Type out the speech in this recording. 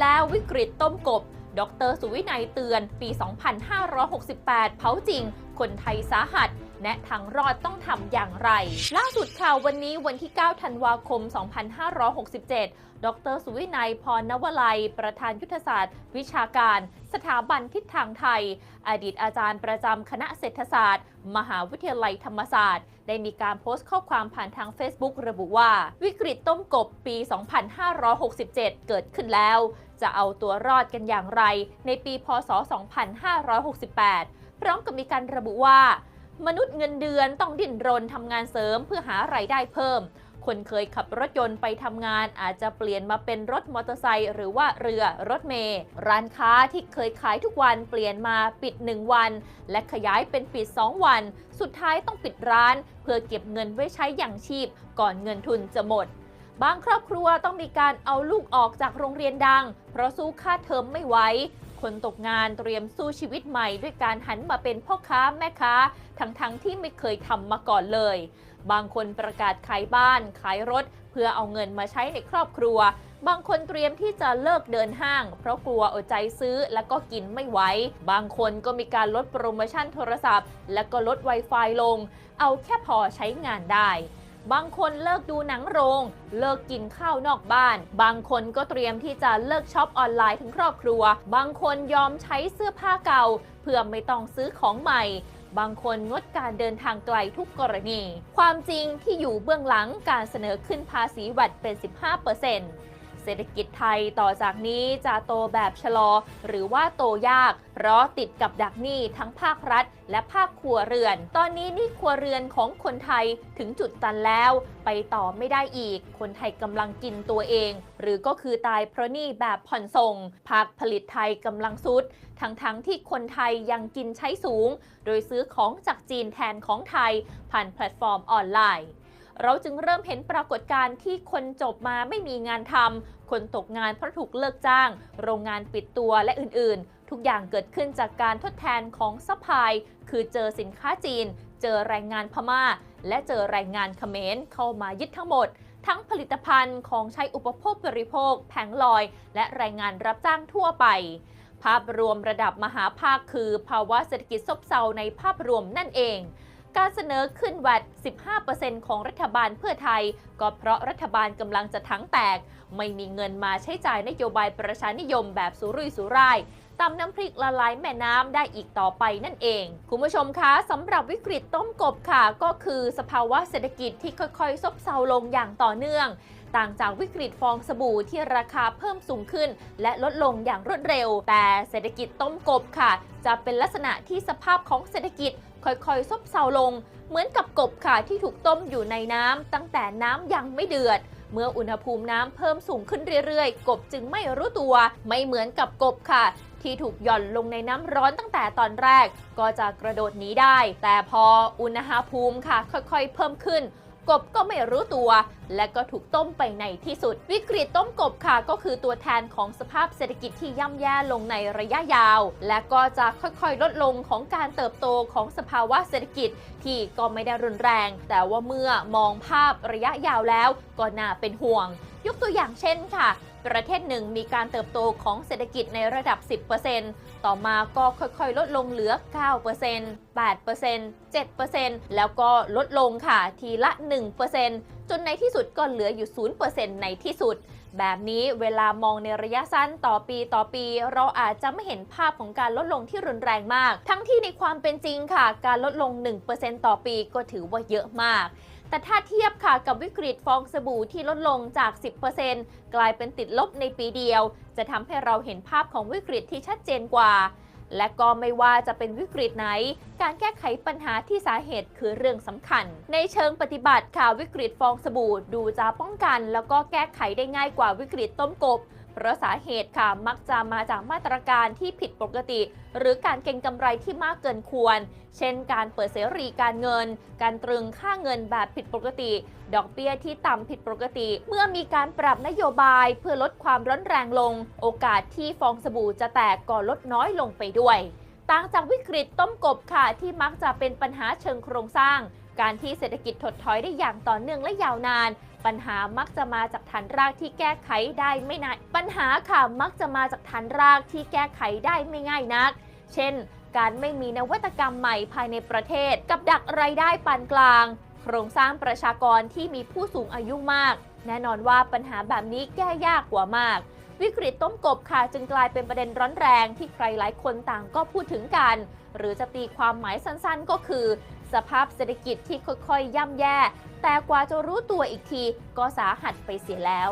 แล้ววิกฤตต้มกบ ดรสุวินัยเตือน ปี 2568 เผาจริง คนไทยสาหัส แนะทางรอดต้องทำอย่างไร ล่าสุดข่าววันนี้วันที่ 9 ธันวาคม 2567 ดรสุวินัยพรนวลัย ประธานยุทธศาสตร์ วิชาการ สถาบันทิศทางไทย อดีตอาจารย์ประจำคณะเศรษฐศาสตร์ มหาวิทยาลัยธรรมศาสตร์ได้มีการโพสต์ข้อความผ่านทาง Facebook ระบุว่า วิกฤตต้มกบปี 2567 เกิดขึ้นแล้ว จะเอาตัวรอดกันอย่างไร ในปีพศ 2568 พร้อมกับมีการระบุว่า มนุษย์เงินเดือนต้องดิ้นรนทำงานเสริมเพื่อหาไรายได้เพิ่ม คนเคยขับรถยนต์ไปทำงานอาจจะเปลี่ยนมาเป็นรถมอเตอร์ไซค์หรือว่าเรือรถเมล์ร้านค้าที่เคยขายทุกวันเปลี่ยนมาปิด 1 วัน และขยายเป็นปิด 2 วัน สุดท้ายต้องปิดร้าน เพื่อเก็บเงินไว้ใช้อย่างชีพ ก่อนเงินทุนจะหมด บางครอบครัวต้องมีการเอาลูกออกจากโรงเรียนดัง เพราะสู้ค่าเทอมไม่ไหวคนตกงานเตรียมสู้ชีวิตใหม่ ด้วยการหันมาเป็นพ่อค้าแม่ค้า ทั้งๆทที่ไม่เคยทำมาก่อนเลย บางคนประกาศขายบ้าน ขายรถ เพื่อเอาเงินมาใช้ในครอบครัว บางคนเตรียมที่จะเลิกเดินห้าง เพราะกลัวอดใจซื้อแล้วก็กินไม่ไหวบางคนก็มีการลดโปรโมชั่นโทรศัพท์ แล้วก็ลด Wi-Fi ลง เอาแค่พอใช้งานได้ บางคนเลิกดูหนังโรง เลิกกินข้าวนอกบ้าน บางคนก็เตรียมที่จะเลิกช็อปออนไลน์ทั้งครอบครัว บางคนยอมใช้เสื้อผ้าเก่า เพื่อไม่ต้องซื้อของใหม่บางคนงดการเดินทางไกลทุกกรณี ความจริงที่อยู่เบื้องหลังการเสนอขึ้นภาษีวัดเป็น 15%เศรษฐกิจไทยต่อจากนี้จะโตแบบชะลอ หรือว่าโตยาก เพราะติดกับดักหนี้ทั้งภาครัฐ และภาคครัวเรือน ตอนนี้หนี่ครัวเรือนของคนไทยถึงจุดตันแล้ว ไปต่อไม่ได้อีก คนไทยกำลังกินตัวเอง หรือก็คือตายเพราะหนี้แบบผ่อนส่งภาคผลิตไทยกำลังซุด ทั้งๆทที่คนไทยยังกินใช้สูง โดยซื้อของจากจีนแทนของไทยผ่านแพลตฟอร์มออนไลน์ เราจึงเริ่มเห็นปรากฏการณ์ที่คนจบมาไม่มีงานทำ คนตกงานเพราะถูกเลิกจ้าง โรงงานปิดตัวและอื่นๆ ทุกอย่างเกิดขึ้นจากการทดแทนของซัพพลาย คือเจอสินค้าจีน เจอแรงงานพม่า และเจอแรงงานเขมรเข้ามายึดทั้งหมด ทั้งผลิตภัณฑ์ของใช้อุปโภคบริโภค แผงลอย และแรงงานรับจ้างทั่วไปภาพรวมระดับมหาภาคคือภาวะเศรษฐกิจซบเซาในภาพรวมนั่นเอง การเสนอขึ้นวัด15%ของรัฐบาลเพื่อไทย ก็เพราะรัฐบาลกำลังจะทั้งแตก ไม่มีเงินมาใช้จ่ายนโยบายประชานิยมแบบสุรุ่ยสุร่ายตำน้ำพริกละลายแม่น้ำได้อีกต่อไปนั่นเอง คุณผู้ชมคะสำหรับวิกฤตต้มกบค่ะ ก็คือสภาวะเศรษฐกิจที่ค่อยๆ ซบเซาลงอย่างต่อเนื่อง ต่างจากวิกฤตฟองสบู่ที่ราคาเพิ่มสูงขึ้น และลดลงอย่างรวดเร็ว แต่เศรษฐกิจต้มกบค่ะ จะเป็นลักษณะที่สภาพของเศรษฐกิจ ค่อยๆซบเซาลง เหมือนกับกบค่ะที่ถูกต้มอยู่ในน้ำตั้งแต่น้ำยังไม่เดือดเมื่ออุณหภูมิน้ำเพิ่มสูงขึ้นเรื่อยๆ กบจึงไม่รู้ตัว ไม่เหมือนกับกบค่ะ ที่ถูกหย่อนลงในน้ำร้อนตั้งแต่ตอนแรก ก็จะกระโดดหนีได้ แต่พออุณหภูมิค่ะ ค่อยๆ เพิ่มขึ้น กบก็ไม่รู้ตัว และก็ถูกต้มไปในที่สุด วิกฤตต้มกบค่ะก็คือตัวแทนของสภาพเศรษฐกิจที่ย่ำแย่ลงในระยะยาว และก็จะค่อยๆ ลดลงของการเติบโตของสภาวะเศรษฐกิจที่ก็ไม่ได้รุนแรง แต่ว่าเมื่อมองภาพระยะยาวแล้วก็น่าเป็นห่วง ยกตัวอย่างเช่นค่ะ ประเทศหนึ่งมีการเติบโตของเศรษฐกิจในระดับ 10%ต่อมาก็ค่อยๆ ลดลงเหลือ 9% 8% 7%แล้วก็ลดลงค่ะทีละ 1%จนในที่สุดก็เหลืออยู่ 0%ในที่สุด แบบนี้เวลามองในระยะสั้นต่อปีต่อปี เราอาจจะไม่เห็นภาพของการลดลงที่รุนแรงมาก ทั้งที่ในความเป็นจริงค่ะ การลดลง 1%ต่อปีก็ถือว่าเยอะมาก แต่ถ้าเทียบค่ะกับวิกฤตฟองสบู่ที่ลดลงจาก 10%กลายเป็นติดลบในปีเดียว จะทำให้เราเห็นภาพของวิกฤตที่ชัดเจนกว่า และก็ไม่ว่าจะเป็นวิกฤตไหน การแก้ไขปัญหาที่สาเหตุคือเรื่องสำคัญ ในเชิงปฏิบัติค่ะวิกฤตฟองสบู่ดูจะป้องกัน แล้วก็แก้ไขได้ง่ายกว่าวิกฤตต้มกบ เพราะสาเหตุค่ะมักจะมาจากมาตรการที่ผิดปกติ หรือการเก็งกำไรที่มากเกินควร เช่น การเปิดเสรีการเงิน การตรึงค่าเงินแบบผิดปกติ ดอกเบี้ยที่ต่ำผิดปกติ เมื่อมีการปรับนโยบายเพื่อลดความร้อนแรงลง โอกาสที่ฟองสบู่จะแตกก็ลดน้อยลงไปด้วยต่างจากวิกฤตต้มกบค่ะที่มักจะเป็นปัญหาเชิงโครงสร้าง การที่เศรษฐกิจถดถอยได้อย่างต่อเนื่องและยาวนาน ปัญหามักจะมาจากฐานรากที่แก้ไขได้ไม่นานปัญหาค่ะมักจะมาจากฐานรากที่แก้ไขได้ไม่ง่ายนัก เช่น การไม่มีนวัตกรรมใหม่ภายในประเทศ กับดักรายได้ปานกลาง โครงสร้างประชากรที่มีผู้สูงอายุมาก แน่นอนว่าปัญหาแบบนี้แก้ยากกว่ามากวิกฤตต้มกบค่ะจึงกลายเป็นประเด็นร้อนแรงที่ใครหลายคนต่างก็พูดถึงกัน หรือจะตีความหมายสั้นๆก็คือ สภาพเศรษฐกิจที่ค่อยๆ ย่ำแย่ แต่กว่าจะรู้ตัวอีกทีก็สาหัสไปเสียแล้ว